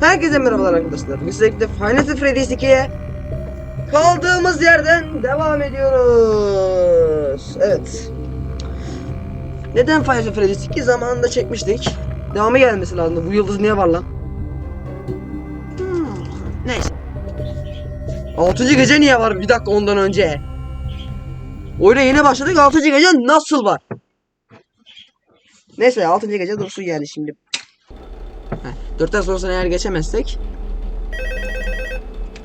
Herkese merhabalar arkadaşlar. Biz birlikte Final Freddy's 2'ye kaldığımız yerden devam ediyoruz. Evet. Neden Final Freddy's 2 zamanında çekmiştik? Devamı gelmesi lazım. Bu yıldız niye var lan? Hmm, neyse. 6. gece niye var? Bir dakika ondan önce. Oyuna yeni başladık. 6. gece nasıl var? Neyse 6. gece dursun yani şimdi. Dörtten sonrasını eğer geçemezsek.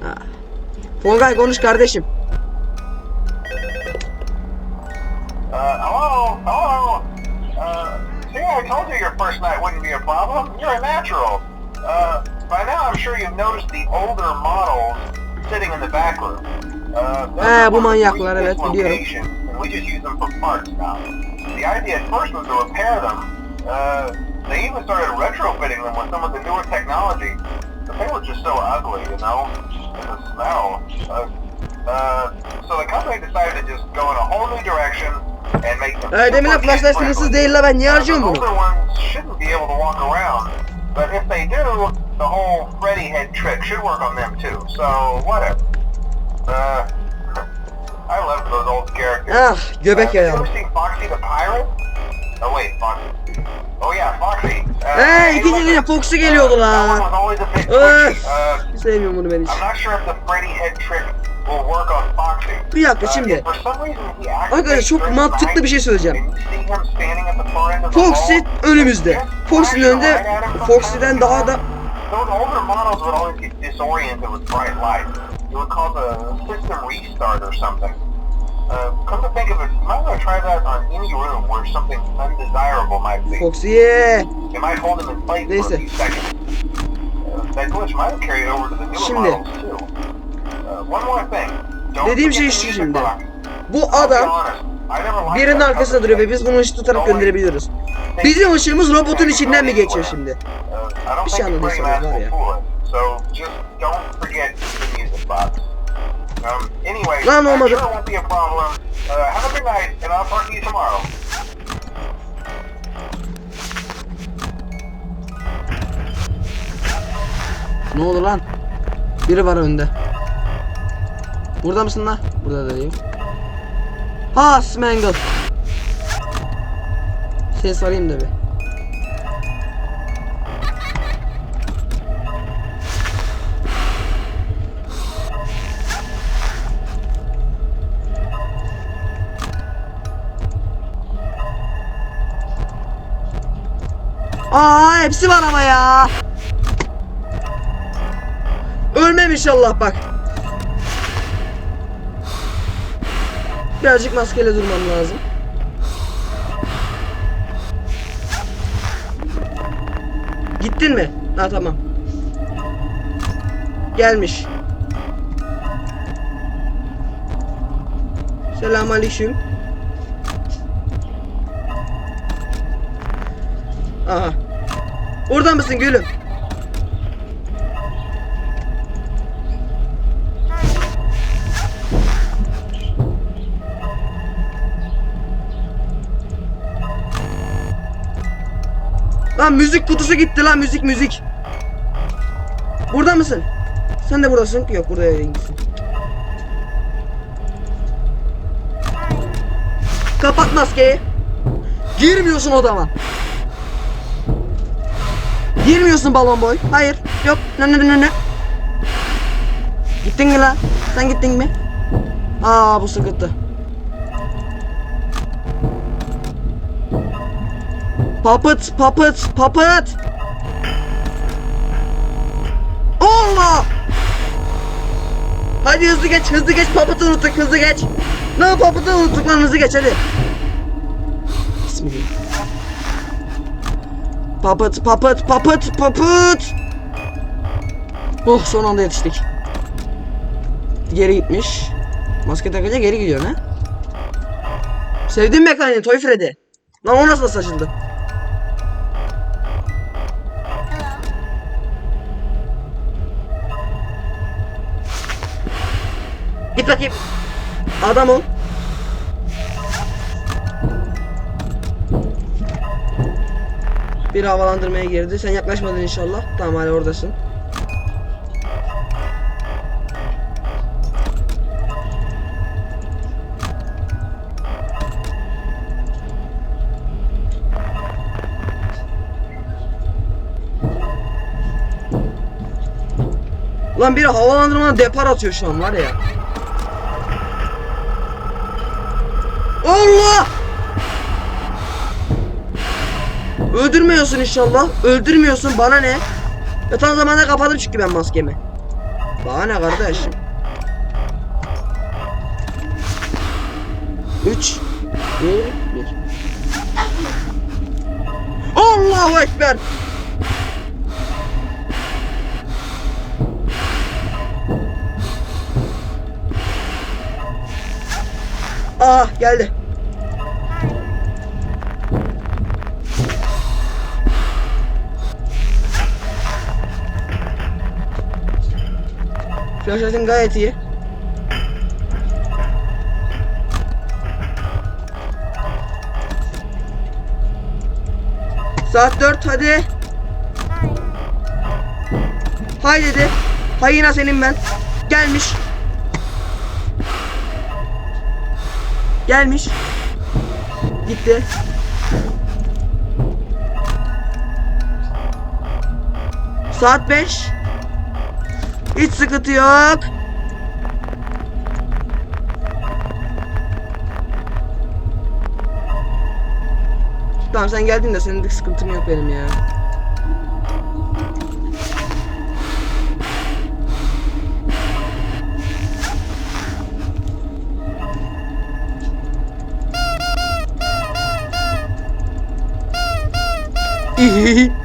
Ah. Fongay konuş kardeşim. Uh, hello? Hello? Uh, see, I told you your first night wouldn't be a problem. You're a natural. Uh, by now I'm sure you've noticed the older models sitting in the back room. Uh, bu manyaklar, evet, biliyorum. we just use them for parts now. The idea at first was to repair them. Uh, they even started retrofitting them with some of the newer technology. But they were just so ugly, you know? And the smell. Uh, uh, so the company decided to just go in a whole new direction and make them Ee, demin super flashlar kid-friendly. sınırsız değil ben niye Uh, the harcıyorum bunu? older ones shouldn't be able to walk around, but if they do, the whole Freddy head trick should work on them too. So whatever. Uh, I love those old characters. Ah göbek Uh, ya. You ever seen Foxy the Pirate? Oh wait, Foxy. Oh. Uh, Ee hey, ikinci uh, Foxy geliyordu that one la. was always a bit Öf. Sevmiyorum bunu ben hiç. Bir dakika şimdi. Arkadaşlar çok mantıklı bir şey söyleyeceğim. Foxy önümüzde. Foxy'nin önünde Foxy'den daha da Uh, come to think of it, you might want to try that on any room where something undesirable might be. Foxy'ye. It might hold him in place for Neyse. a few seconds. Uh, that glitch might have carried over to the newer Şimdi. models too. Uh, one more thing. Don't Dediğim şey şu şimdi. Bu adam birinin arkasında duruyor ve biz bunu ışık tutarak gönderebiliyoruz. Bizim ışığımız robotun içinden mi geçiyor şimdi? Uh, Bir şey think the anladıysa Freddy var ya. So just don't forget the music box. Um, anyway, Lan olmadı. sure won't be a problem. Uh, have a good night, and I'll talk to you tomorrow. Ne oldu lan? Biri var önde. Burada mısın lan? Burada da değil. Ha Smangle. Ses arayayım da bir. Aa hepsi var ama ya. Ölmem inşallah bak. Birazcık maskeyle durmam lazım. Gittin mi? Ha tamam. Gelmiş. Selamünaleyküm. Aha. Orada mısın gülüm? Lan müzik kutusu gitti lan müzik müzik. Burada mısın? Sen de buradasın. Yok burada değilsin. Kapat maskeyi. Girmiyorsun odama. Girmiyorsun balon boy. Hayır. Yok. Ne ne ne ne. Gittin mi lan? Sen gittin mi? Aa bu sıkıntı. Puppet, puppet, puppet. Allah! Hadi hızlı geç, hızlı geç. Puppet'ı unuttuk, hızlı geç. Ne puppet'ı unuttuk lan, hızlı geç hadi. Bismillah. Puppet, puppet, puppet, puppet. Oh son anda yetiştik. Geri gitmiş. Maske takınca geri gidiyor ne? Sevdim mekaniği Toy Freddy. Lan o nasıl saçıldı? Git bakayım. Adam ol. Bir havalandırmaya girdi. Sen yaklaşmadın inşallah. Tamam hala oradasın. Lan biri havalandırmadan depar atıyor şu an var ya. Allah! Öldürmüyorsun inşallah. Öldürmüyorsun bana ne? Ya tam zamanda kapadım çünkü ben maskemi. Bana ne kardeş? 3 2 1 Allahu Ekber! Ah geldi. Flashlight'ın gayet iyi. Saat 4 hadi. Hay dedi. Hayına senin ben. Gelmiş. Gelmiş. Gitti. Saat 5. Hiç sıkıntı yok. Tamam sen geldin de senin de sıkıntın yok benim ya. Allah!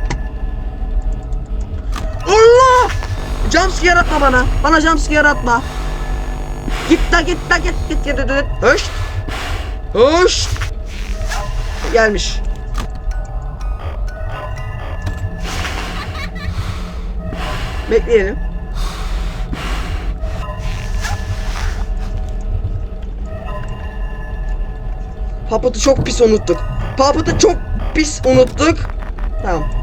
Jumpscare atma bana. Bana jumpscare atma. Git da git da git git git git. Höşt. Höşt. Gelmiş. Bekleyelim. Papat'ı çok pis unuttuk. Papat'ı çok pis unuttuk. Tamam.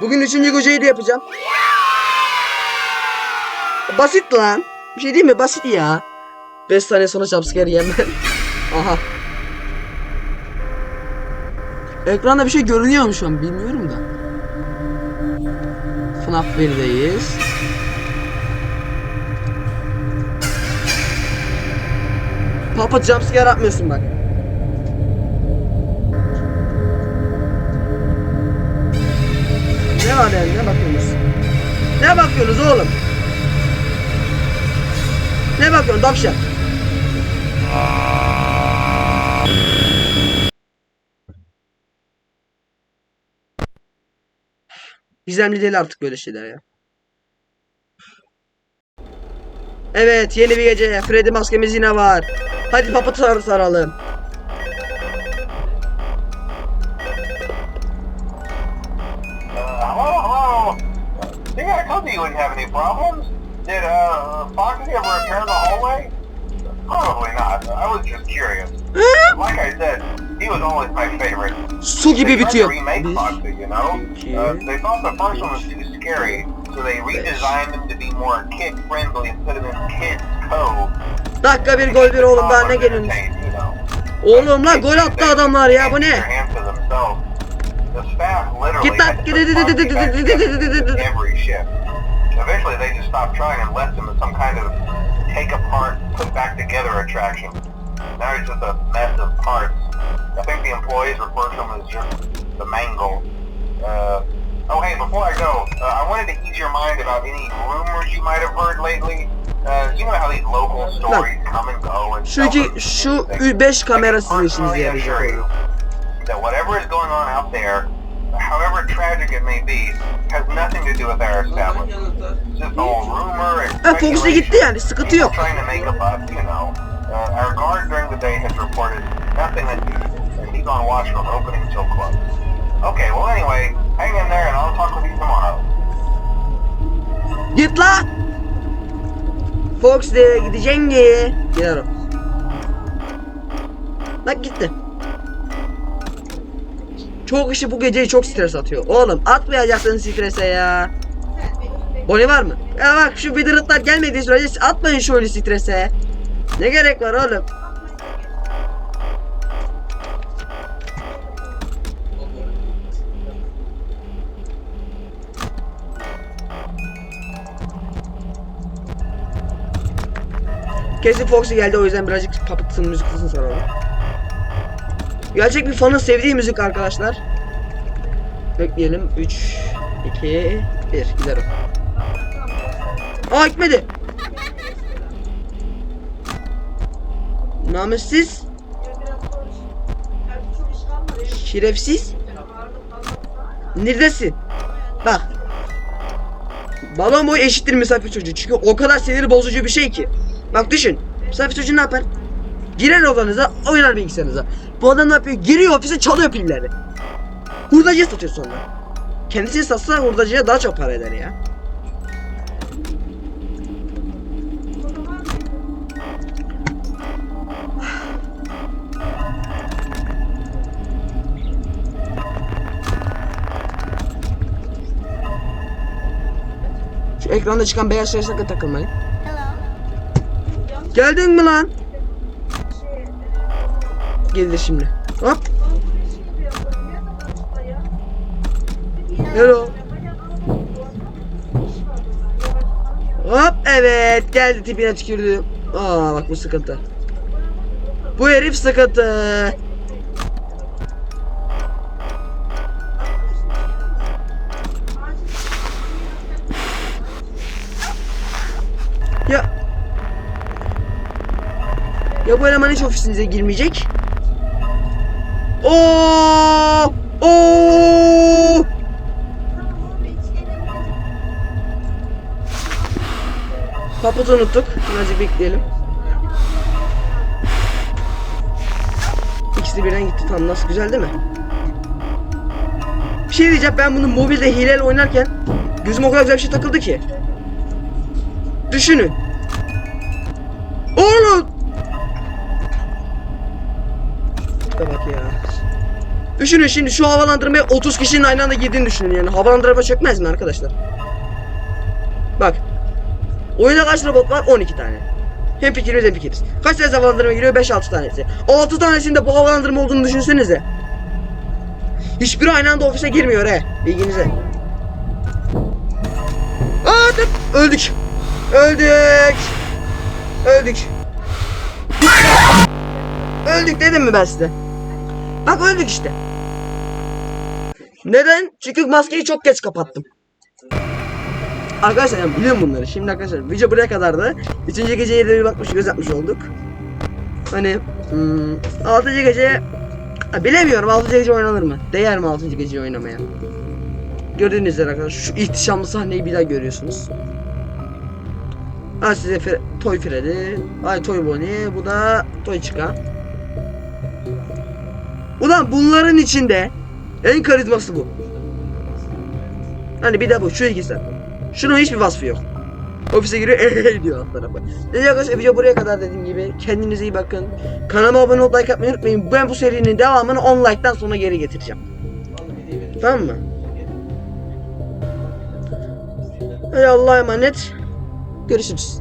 Bugün üçüncü geceyi de yapacağım. Basit lan. Bir şey değil mi? Basit ya. 5 saniye sonra jumpscare yemem. Aha. Ekranda bir şey görünüyor mu şu an bilmiyorum da. FNAF 1'deyiz. Papa jumpscare atmıyorsun bak. Ne var yani ne bakıyorsunuz? Ne bakıyorsunuz oğlum? Ne bakıyorsun tavşan? Gizemli değil artık böyle şeyler ya. Evet yeni bir gece. Freddy maskemiz yine var. Hadi papatı sar saralım. Think I told you you wouldn't have any problems. Did uh, Foxy ever repair the hallway? Probably not. I was just curious. Like I said, he was always my favorite. Su gibi They tried to bitiyor. remake Bir, Foxy, you know? Uh, they thought the first one was too scary, so they redesigned him to be more kid-friendly and put him in Kids Cove. Dakika bir gol bir oğlum daha ne geliyorsunuz? Entertained. Oğlum lan gol attı adamlar ya bu ne? Git lan, Eventually they just stopped trying and left him as some kind of take apart, put back together attraction. Now he's just a mess of parts. I think the employees refer to him as just the mangle. Uh, oh hey, before I go, uh, I wanted to ease your mind about any rumors you might have heard lately. Uh, you know how these local stories come and go and Şu iki, şu 5 kamera sizin işinize yarayacak. that whatever is going on out there, however tragic it may be, Ha ah, Fox da gitti yani sıkıntı yok. Git la! Fox de gideceksin ki. Giderim. Bak gitti. Çok kişi bu geceyi çok stres atıyor. Oğlum atmayacaksın strese ya. Boni var mı? Ya bak şu bidiritler gelmediği sürece atmayın şöyle strese. Ne gerek var oğlum? Kesin Foxy geldi o yüzden birazcık Puppet'ın müzik kısmını soralım. Gerçek bir fanın sevdiği müzik arkadaşlar. Bekleyelim. 3, 2, 1. Gider o. Aa gitmedi. Namussuz. Şerefsiz. Neredesin? Bak. Balon boyu eşittir misafir çocuğu. Çünkü o kadar sinir bozucu bir şey ki. Bak düşün. Misafir çocuğu ne yapar? Girer odanıza, oynar bilgisayarınıza. Bu adam ne yapıyor? Giriyor ofise çalıyor pilleri. Hurdacıya satıyor sonra. Kendisini satsa hurdacıya daha çok para eder ya. Şu ekranda çıkan beyaz sakın takılmayın. Geldin mi lan? Gelir şimdi. Hop. Hello. Hop evet geldi tipine tükürdü. Aa bak bu sıkıntı. Bu herif sıkıntı. Ya Ya bu eleman hiç ofisinize girmeyecek. Oo! Oo! Paputu unuttuk. Birazcık bekleyelim. İkisi de birden gitti. Tam nasıl güzel değil mi? Bir şey diyeceğim ben bunu mobilde hileyle oynarken gözüme o kadar güzel bir şey takıldı ki. Düşünün. Düşünün şimdi şu havalandırmaya 30 kişinin aynı anda girdiğini düşünün yani. Havalandırma çökmez mi arkadaşlar? Bak. Oyunda kaç robot var? 12 tane. Hem fikrimiz hem fikiriz. Kaç tane havalandırma giriyor? 5-6 tanesi. 6 tanesinde bu havalandırma olduğunu düşünsenize. Hiçbiri aynı anda ofise girmiyor he. Bilginize. Aa, öldük. Öldük. Öldük. Öldük dedim mi ben size? Bak öldük işte. Neden? Çünkü maskeyi çok geç kapattım. Arkadaşlar yani biliyorum bunları. Şimdi arkadaşlar video buraya kadardı. Üçüncü geceye de bir bakmış göz atmış olduk. Hani hmm, altıncı gece ha, bilemiyorum altıncı gece oynanır mı? Değer mi altıncı gece oynamaya? Gördüğünüz üzere arkadaşlar şu ihtişamlı sahneyi bir daha görüyorsunuz. Ha size Fre Toy Freddy, ay Toy Bonnie, bu da Toy Chica. Ulan bunların içinde en karizması bu. Hani bir de bu şu ikisi. Şunun hiçbir vasfı yok. Ofise giriyor eee diyor alt tarafa. Neyse arkadaşlar video buraya kadar dediğim gibi. Kendinize iyi bakın. Kanalıma abone olup like atmayı unutmayın. Ben bu serinin devamını 10 like'tan sonra geri getireceğim. Tamam mı? Hadi Allah'a emanet. Görüşürüz.